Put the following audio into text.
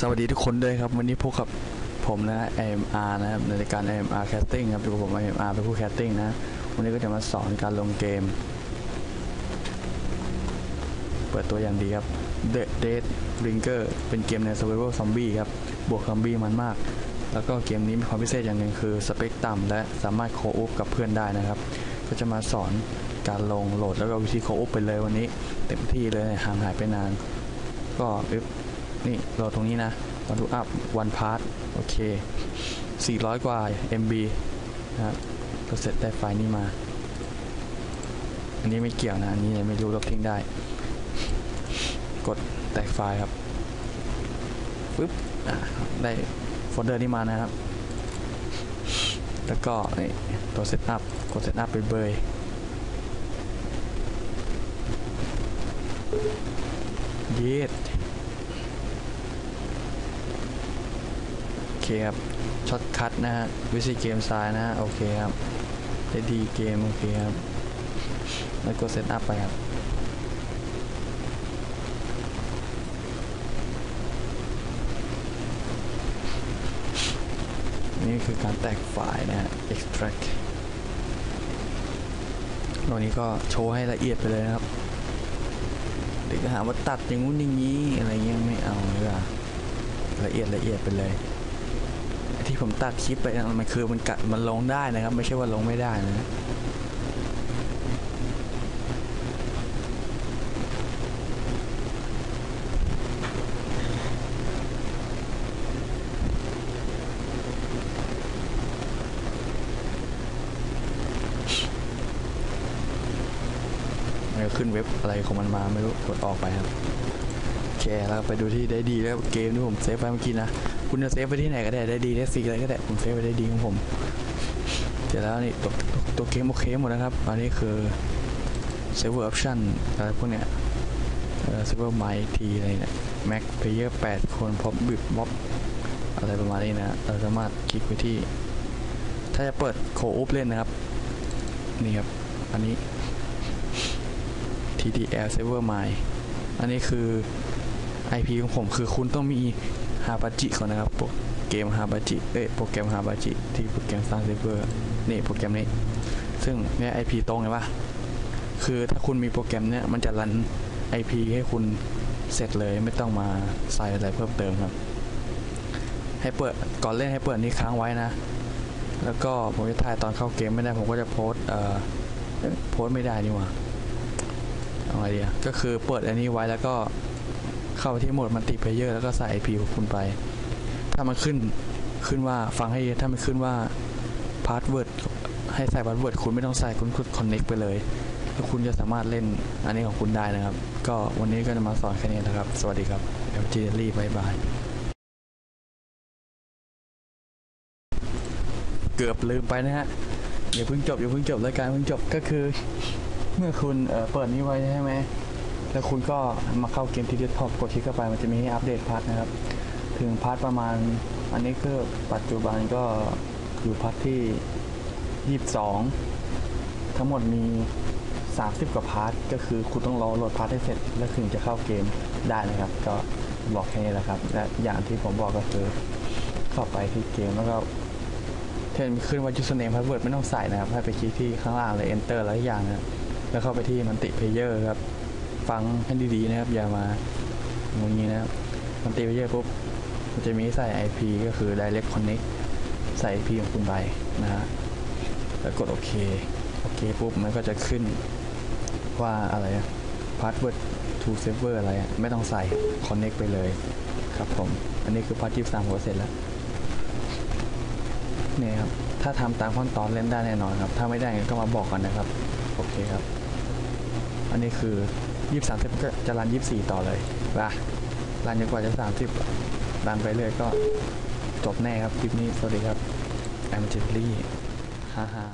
สวัสดีทุกคนด้วยครับ วันนี้พบกับผมนะ AMR นะครับในรายการ AMR Casting ครับอยู่กับผม AMR เป็นผู้ Casting นะ วันนี้ก็จะมาสอนการลงเกม เปิดตัวอย่างดีครับ The Dead Ringer เป็นเกมใน Survival Zombie ครับ บวกซอมบี้มันมาก แล้วก็เกมนี้มีความพิเศษอย่างหนึ่งคือสเปคต่ำและสามารถโคอุปกับเพื่อนได้นะครับ ก็จะมาสอนการลงโหลดแล้วก็วิธีโคอุปไปเลยวันนี้ เต็มที่เลยห่างหายไปนาน ก็ปึ๊บ นี่รอตรงนี้นะวันดูอัพวันพาร์ทโอเค 400 กว่า MB นะครับเราเสร็จได้ไฟล์นี้มา อันนี้ไม่เกี่ยวนะ อันนี้ไม่รู้ลบทิ้งได้ กดแตกไฟล์ครับปึ๊บได้โฟลเดอร์นี้มานะครับ แล้วก็นี่ตัวเซตอัพกดเซตอัพไปเบยเย็ด โอ เคครับช็อตคัทนะฮะวิซีเกมซ้ายนะฮะโอเคครับได้ดีเกมโอเคครับแล้วก็เซตอัพไปครับนี่คือการแตกไฟล์นะฮะ extract ตรงนี้ก็โชว์ให้ละเอียดไปเลยนะครับ เด็กก็หาว่าตัดอย่างงู้นอย่างนี้อะไรเงี้ยไม่เอาเลยอะละเอียดละเอียดไปเลย ที่ผมตัดคลิปไปมันคือมันกัดมันลงได้นะครับ ไม่ใช่ว่าลงไม่ได้นะมันก็ขึ้นเว็บอะไรของมันมาไม่รู้กดออกไปครับ เคแล้วไปดูที่ได้ดีแล้วเกมที่ผมเซฟไว้เมื่อกี้นะ คุณจะเซฟไว้ที่ไหนก็ได้ได้ดีได้ซีอะไรก็ได้ผมเซฟไว้ได้ดีของผมเสร็จแล้วนี่ตัวตัวเกมโอเคหมดนะครับ อันนี้คือเซฟเวอร์ออปชั่นอะไรพวกเนี้ยเออเซฟเวอร์ไมทีอะไรเนี่ยแม็กเพลเยอร์แปดคนพร้อมบิบม็อบอะไรประมาณนี้นะ เราสามารถคลิกไปที่ ถ้าจะเปิดโคอุปเล่นนะครับ นี่ครับ อันนี้ TTL Server My อันนี้คือ IP ของผมคือคุณต้องมี h a b a j i ก่อนนะครับโปรเกม h a b a j i เอ้ยโปรแกรม h a b a j i ที่โปรแกรมสร้างเซิร์ฟเวอร์นี่โปรแกรมนี้ ซึ่งเนี่ย IP ตรงเลยปะคือถ้าคุณมีโปรแกรมเนี่ยมันจะรัน IP ให้คุณเสร็จเลยไม่ต้องมาใส่อะไรเพิ่มเติมครับ ให้เปิดก่อนเล่นให้เปิดนี้ค้างไว้นะ แล้วก็ผมจะถ่ายตอนเข้าเกมไม่ได้ผมก็จะโพสต์เอ่อโพส์ไม่ได้นี่หว่าเอาไงดีก็คือเปิดอันนี้ไว้แล้วก็ เข้าไปที่โหมดมัลติเพเยอร์แล้วก็ใส่ IP ของคุณไป ถ้ามันขึ้นขึ้นว่าฟังให้ถ้ามันขึ้นว่าพาสเวิร์ดให้ใส่พาสเวิร์ดคุณไม่ต้องใส่คุณกดคอนเน็กไปเลยแล้วคุณจะสามารถเล่นอันนี้ของคุณได้นะครับ ก็วันนี้ก็จะมาสอนแค่นี้นะครับ สวัสดีครับ LG Daily บายบาย เกือบลืมไปนะฮะอย่าเพิ่งจบอย่าเพิ่งจบรายการเพิ่งจบก็คือ เมื่อคุณเเปิดนี้ไว้ใช่ไหม แล้วคุณก็มาเข้าเกมที่เดสก์ท็อปกดคลิกเข้าไปมันจะมีให้อัปเดตพาร์ทนะครับ ถึงพาร์ทประมาณ อันนี้คือปัจจุบันก็อยู่พาร์ทที่ 22 ทั้งหมดมี 30 กว่าพาร์ทก็คือคุณต้องรอโหลดพาร์ทให้เสร็จ แล้วถึงจะเข้าเกมได้นะครับ ก็บอกแค่นี้แหละครับ และอย่างที่ผมบอกก็คือเข้าไปที่เกมแล้วก็เช่นขึ้นว่า username password ไม่ต้องใส่นะครับ ให้ไปคลิกที่ข้างล่างเลย enter แล้วอย่างนะแล้วเข้าไปที่มันติเพเยอร์ครับ ฟังให้ดีๆนะครับ อย่ามางงงี้นะครับมันติเพเยอร์ปุ๊บมันจะมีใส่ IP ก็คือ direct connect ใส่ IP ของคุณไปนะฮะแล้วกดโอเค โอเคปุ๊บมันก็จะขึ้นว่าอะไร password to server อะไรอะไม่ต้องใส่ connect ไปเลยครับผม อันนี้คือพาร์ทที่สามหัวเสร็จแล้วเนี่ยครับ ถ้าทำตามขั้นตอนเล่นได้แน่นอนครับ ถ้าไม่ได้ก็มาบอกกันนะครับ โอเคครับ อันนี้คือ ยี่สิบสามสิบก็จะรันยี่สิบสี่ต่อเลยป่ะรันจนกว่าจะสามสิบรันไปเรื่อยก็จบแน่ครับคลิปนี้ สวัสดีครับแอมเจลลี่ฮ่าฮ่า